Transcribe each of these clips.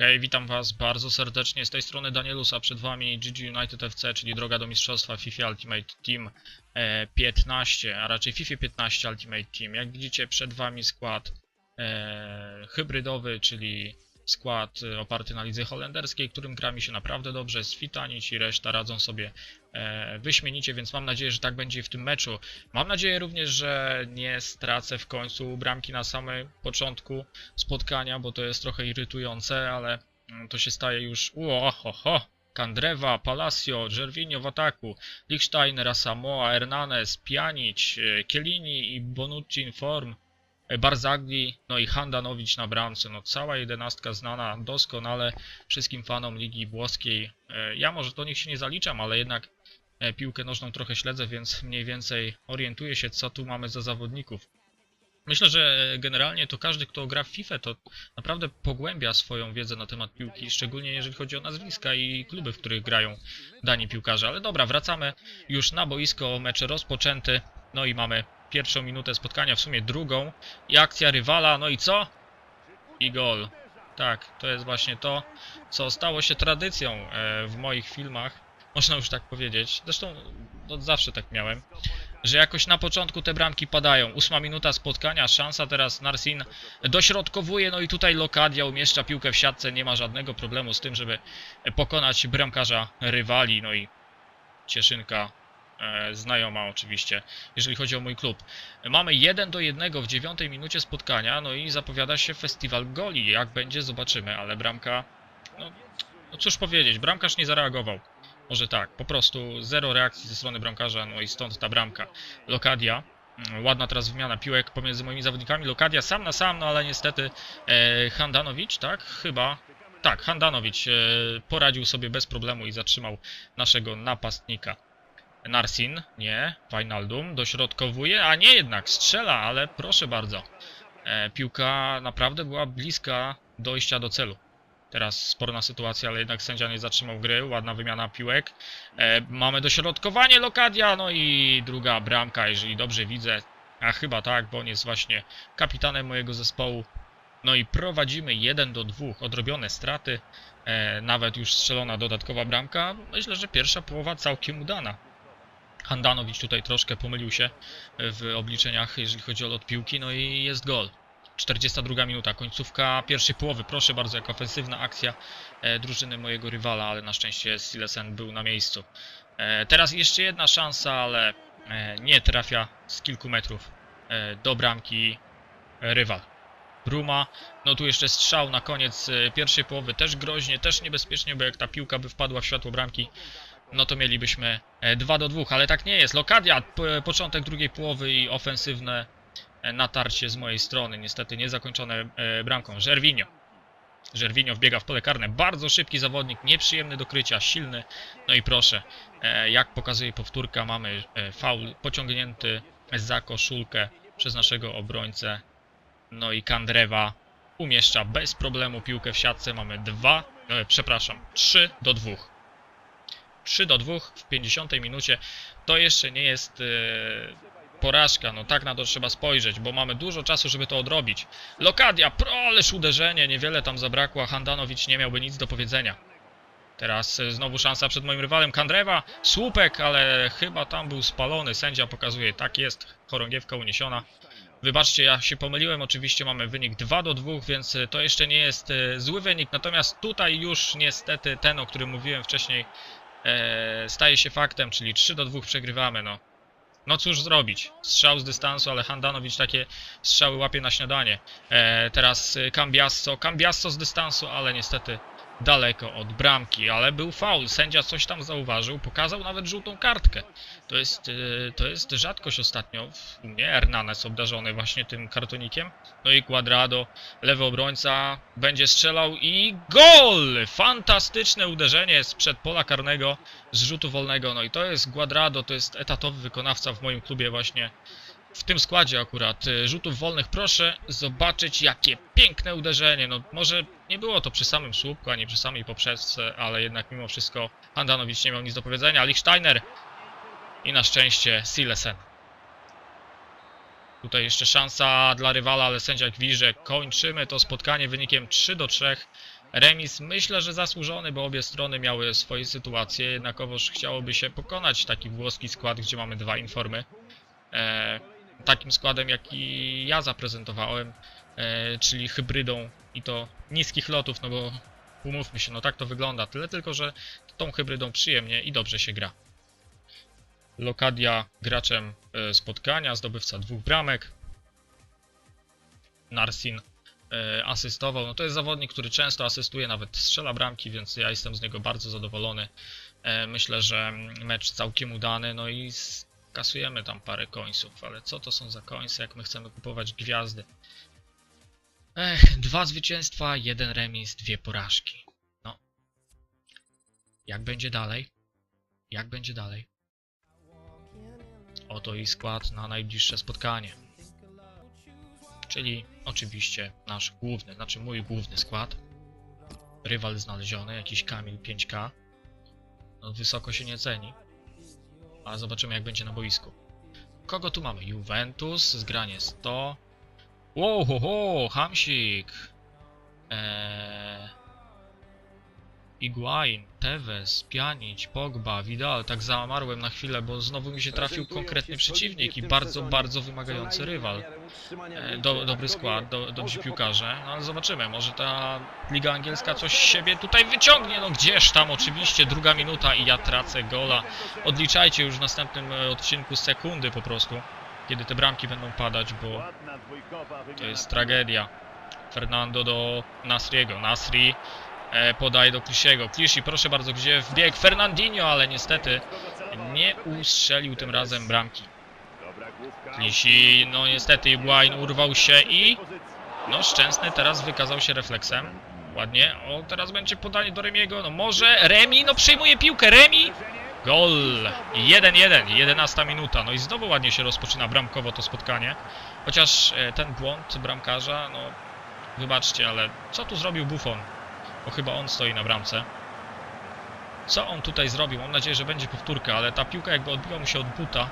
Hej, witam was bardzo serdecznie. Z tej strony Danielusa, przed wami GG United FC, czyli droga do mistrzostwa FIFA Ultimate Team e, 15, a raczej FIFA 15 Ultimate Team. Jak widzicie, przed wami skład e, hybrydowy, czyli skład e, oparty na lidze holenderskiej, którym gra mi się naprawdę dobrze. Sfitani ci reszta radzą sobie e, wyśmienicie, więc mam nadzieję, że tak będzie w tym meczu. Mam nadzieję również, że nie stracę w końcu bramki na samym początku spotkania, bo to jest trochę irytujące, ale mm, to się staje już... Ło, ho, ho. Kandrewa, Palacio, Gervinho w ataku, Lichsteiner, Asamoah, Hernanes, Pjanic, e, Chiellini i Bonucci form, e, Barzagli, no i Handanowicz na bramce. No cała jedenastka znana doskonale wszystkim fanom Ligi Włoskiej. E, Ja może do nich się nie zaliczam, ale jednak e, piłkę nożną trochę śledzę, więc mniej więcej orientuję się, co tu mamy za zawodników. Myślę, że generalnie to każdy, kto gra w FIFA, to naprawdę pogłębia swoją wiedzę na temat piłki, szczególnie jeżeli chodzi o nazwiska i kluby, w których grają dani piłkarze. Ale dobra, wracamy już na boisko, mecz rozpoczęty, no i mamy pierwszą minutę spotkania, w sumie drugą i akcja rywala, no i co? I gol. Tak, to jest właśnie to, co stało się tradycją e, w moich filmach, można już tak powiedzieć. Zresztą od zawsze tak miałem że jakoś na początku te bramki padają. Ósma minuta spotkania, szansa teraz Narsin dośrodkowuje, no i tutaj Lokadia umieszcza piłkę w siatce, nie ma żadnego problemu z tym, żeby pokonać bramkarza rywali, no i Cieszynka znajoma oczywiście, jeżeli chodzi o mój klub. Mamy 1 do 1 w dziewiątej minucie spotkania, no i zapowiada się festiwal goli. Jak będzie, zobaczymy, ale bramka, no, no cóż powiedzieć, bramkarz nie zareagował. Może tak, po prostu zero reakcji ze strony bramkarza, no i stąd ta bramka. Lokadia, mm, ładna teraz wymiana piłek pomiędzy moimi zawodnikami. Lokadia sam na sam, no ale niestety e, Handanowicz, tak? Chyba. Tak, Handanowicz e, poradził sobie bez problemu i zatrzymał naszego napastnika. Narsin, nie, Wijnaldum dośrodkowuje, a nie jednak, strzela, ale proszę bardzo. E, piłka naprawdę była bliska dojścia do celu. Teraz sporna sytuacja, ale jednak sędzia nie zatrzymał gry. Ładna wymiana piłek. E, mamy dośrodkowanie Lokadia, no i druga bramka, jeżeli dobrze widzę. A chyba tak, bo on jest właśnie kapitanem mojego zespołu. No i prowadzimy 1 do 2. Odrobione straty. E, nawet już strzelona dodatkowa bramka. Myślę, że pierwsza połowa całkiem udana. Handanowicz tutaj troszkę pomylił się w obliczeniach, jeżeli chodzi o lot piłki, no i jest gol. 42 minuta, końcówka pierwszej połowy. Proszę bardzo, jak ofensywna akcja e, drużyny mojego rywala, ale na szczęście Silesen był na miejscu. E, teraz jeszcze jedna szansa, ale e, nie trafia z kilku metrów e, do bramki e, rywal. Bruma, no tu jeszcze strzał na koniec e, pierwszej połowy, też groźnie, też niebezpiecznie, bo jak ta piłka by wpadła w światło bramki, no to mielibyśmy e, 2 do 2, ale tak nie jest. Lokadia, początek drugiej połowy i ofensywne e, natarcie z mojej strony, niestety niezakończone e, bramką. Żerwinio. Żerwinio wbiega w pole karne, bardzo szybki zawodnik, nieprzyjemny do krycia, silny. No i proszę, e, jak pokazuje powtórka, mamy e, faul pociągnięty za koszulkę przez naszego obrońcę. No i Kandrewa umieszcza bez problemu piłkę w siatce. Mamy 2, e, przepraszam, 3 do 2. 3 do 2 w 50 minucie. To jeszcze nie jest e, porażka, no tak na to trzeba spojrzeć, bo mamy dużo czasu, żeby to odrobić. Lokadia, pro, ależ uderzenie, niewiele tam zabrakło, a Handanowicz nie miałby nic do powiedzenia. Teraz e, znowu szansa przed moim rywalem Kandrewa, słupek, ale chyba tam był spalony, sędzia pokazuje, tak jest, chorągiewka uniesiona. Wybaczcie, ja się pomyliłem, oczywiście mamy wynik 2 do 2, więc e, to jeszcze nie jest zły wynik, natomiast tutaj już niestety ten, o którym mówiłem wcześniej, e, staje się faktem, czyli 3 do 2 przegrywamy, no. No cóż zrobić, strzał z dystansu, ale Handanowicz takie strzały łapie na śniadanie. E, teraz Cambiasso, Cambiasso z dystansu, ale niestety daleko od bramki, ale był faul, sędzia coś tam zauważył, pokazał nawet żółtą kartkę. To jest, e, to jest rzadkość ostatnio u mnie, Hernanes obdarzony właśnie tym kartonikiem. No i Quadrado, lewy obrońca, będzie strzelał i gol! Fantastyczne uderzenie sprzed pola karnego z rzutu wolnego. No i to jest Quadrado, to jest etatowy wykonawca w moim klubie właśnie w tym składzie akurat y, rzutów wolnych proszę zobaczyć jakie piękne uderzenie, no może nie było to przy samym słupku, ani przy samej poprzeczce, ale jednak mimo wszystko Handanowicz nie miał nic do powiedzenia, Lichsteiner i na szczęście Silesen. Tutaj jeszcze szansa dla rywala, ale sędzia mówi, że kończymy to spotkanie wynikiem 3 do 3. Remis myślę, że zasłużony, bo obie strony miały swoje sytuacje, jednakowoż chciałoby się pokonać taki włoski skład, gdzie mamy dwa informy. E, takim składem, jaki ja zaprezentowałem, e, czyli hybrydą i to niskich lotów, no bo umówmy się, no tak to wygląda. Tyle tylko, że tą hybrydą przyjemnie i dobrze się gra. Lokadia graczem e, spotkania, zdobywca dwóch bramek. Narsin e, asystował. No to jest zawodnik, który często asystuje, nawet strzela bramki, więc ja jestem z niego bardzo zadowolony. Myślę, że mecz całkiem udany, no i kasujemy tam parę końców, ale co to są za końce, jak my chcemy kupować gwiazdy? Ech, dwa zwycięstwa, jeden remis, dwie porażki. No. Jak będzie dalej? Jak będzie dalej? Oto i skład na najbliższe spotkanie. Czyli oczywiście nasz główny, znaczy mój główny skład. Rywal znaleziony, jakiś Kamil 5K. No wysoko się nie ceni. Ale zobaczymy jak będzie na boisku. Kogo tu mamy? Juventus, zgranie 100. Wow, ho, ho, Hamsik. Eee... Iguain, Tevez, Pjanic, Pogba, Vidal. Tak zamarłem na chwilę, bo znowu mi się trafił konkretny przeciwnik i bardzo, bardzo wymagający rywal. E, Do, dobry skład, do, dobrzy piłkarze, no ale zobaczymy, może ta Liga Angielska coś z siebie tutaj wyciągnie, no gdzież tam oczywiście, druga minuta i ja tracę gola. Odliczajcie już w następnym e, odcinku sekundy po prostu, kiedy te bramki będą padać, bo to jest tragedia. Fernando do Nasriego, Nasri podaje do Klisiego, Klisi proszę bardzo, gdzie wbiegł Fernandinho, ale niestety nie ustrzelił tym razem bramki. Klisi, no niestety Iguain urwał się i no Szczęsny teraz wykazał się refleksem. Ładnie. O, teraz będzie podanie do Remiego. No może Remi, no przyjmuje piłkę. Remi! Gol! 1-1, 11 minuta. No i znowu ładnie się rozpoczyna bramkowo to spotkanie. Chociaż e, ten błąd bramkarza, no wybaczcie, ale co tu zrobił Buffon? Bo chyba on stoi na bramce. Co on tutaj zrobił? Mam nadzieję, że będzie powtórka, ale ta piłka jakby odbiła mu się od buta.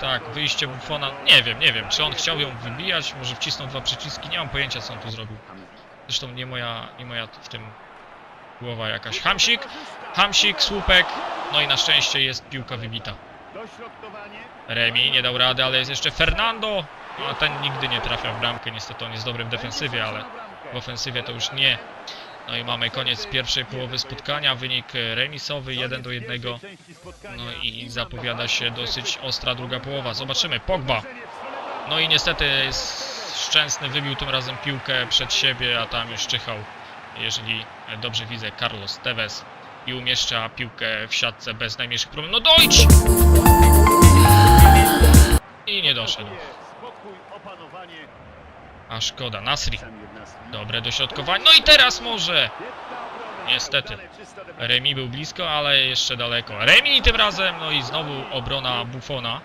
Tak, wyjście Buffona, nie wiem, nie wiem, czy on chciał ją wybijać, może wcisnął dwa przyciski, nie mam pojęcia co on tu zrobił. Zresztą nie moja, nie moja w tym głowa jakaś. Hamsik, Hamsik, słupek, no i na szczęście jest piłka wybita. Remi nie dał rady, ale jest jeszcze Fernando, a ten nigdy nie trafia w bramkę, niestety on jest dobry w defensywie, ale w ofensywie to już nie. No i mamy koniec pierwszej połowy spotkania, wynik remisowy 1 do 1. No i zapowiada się dosyć ostra druga połowa. Zobaczymy, Pogba. No i niestety Szczęsny wybił tym razem piłkę przed siebie, a tam już czyhał, jeżeli dobrze widzę, Carlos Tevez i umieszcza piłkę w siatce bez najmniejszych problemów. No dojdź! I nie doszedł. A szkoda, Nasri. Dobre dośrodkowanie. No i teraz może! Niestety. Remi był blisko, ale jeszcze daleko. Remi tym razem, no i znowu obrona Buffona.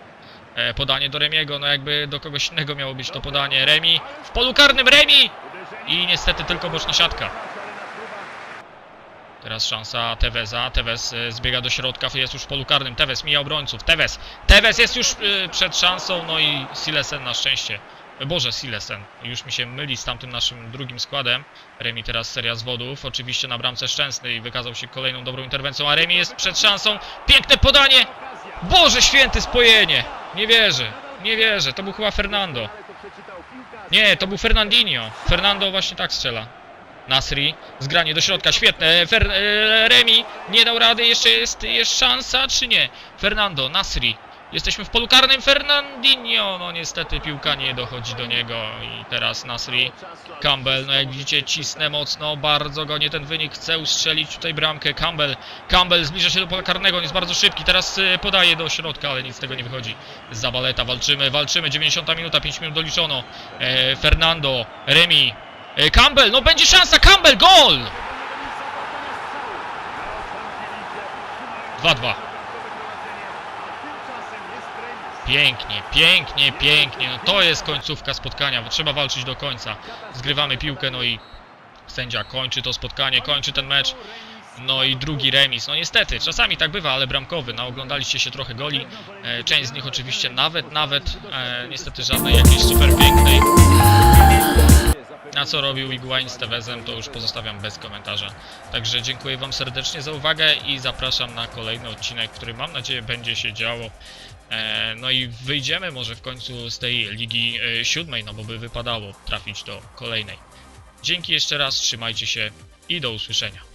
E, podanie do Remiego, no jakby do kogoś innego miało być to podanie. Remi w polu karnym, Remi! I niestety tylko boczna siatka. Teraz szansa Teveza. Tevez e, zbiega do środka, jest już w polu karnym. Tevez mija obrońców. Tevez! Tevez jest już e, przed szansą, no i Silesen na szczęście. E, Boże, Silesen. Już mi się myli z tamtym naszym drugim składem. Remi teraz seria zwodów. Oczywiście na bramce Szczęsny i wykazał się kolejną dobrą interwencją, a Remi jest przed szansą. Piękne podanie! Boże święty, spojenie! Nie wierzę, nie wierzę. To był chyba Fernando. Nie, to był Fernandinho. Fernando właśnie tak strzela. Nasri, zgranie do środka, świetne. Fer, e, Remi nie dał rady, jeszcze jest, jest szansa, czy nie? Fernando, Nasri. Jesteśmy w polu karnym, Fernandinho. No niestety piłka nie dochodzi do niego i teraz Nasri. Campbell, no jak widzicie cisnę mocno, bardzo go nie ten wynik, chce ustrzelić tutaj bramkę. Campbell, Campbell zbliża się do pola karnego, on jest bardzo szybki, teraz y, podaje do środka, ale nic z tego nie wychodzi. Zabaleta, walczymy, walczymy, 90 minuta, 5 minut doliczono. E, Fernando, Remi, e, Campbell, no będzie szansa, Campbell, gol! 2-2. Pięknie, pięknie, pięknie. No to jest końcówka spotkania, bo trzeba walczyć do końca. Zgrywamy piłkę, no i sędzia kończy to spotkanie, kończy ten mecz. No i drugi remis. No niestety, czasami tak bywa, ale bramkowy. No oglądaliście się trochę goli. E, część z nich oczywiście nawet, nawet e, niestety żadnej jakiejś super pięknej. A co robił Iguain z Tevezem, to już pozostawiam bez komentarza. Także dziękuję Wam serdecznie za uwagę i zapraszam na kolejny odcinek, który mam nadzieję będzie się działo. E, no i wyjdziemy może w końcu z tej ligi e, siódmej, no bo by wypadało trafić do kolejnej. Dzięki jeszcze raz, trzymajcie się i do usłyszenia.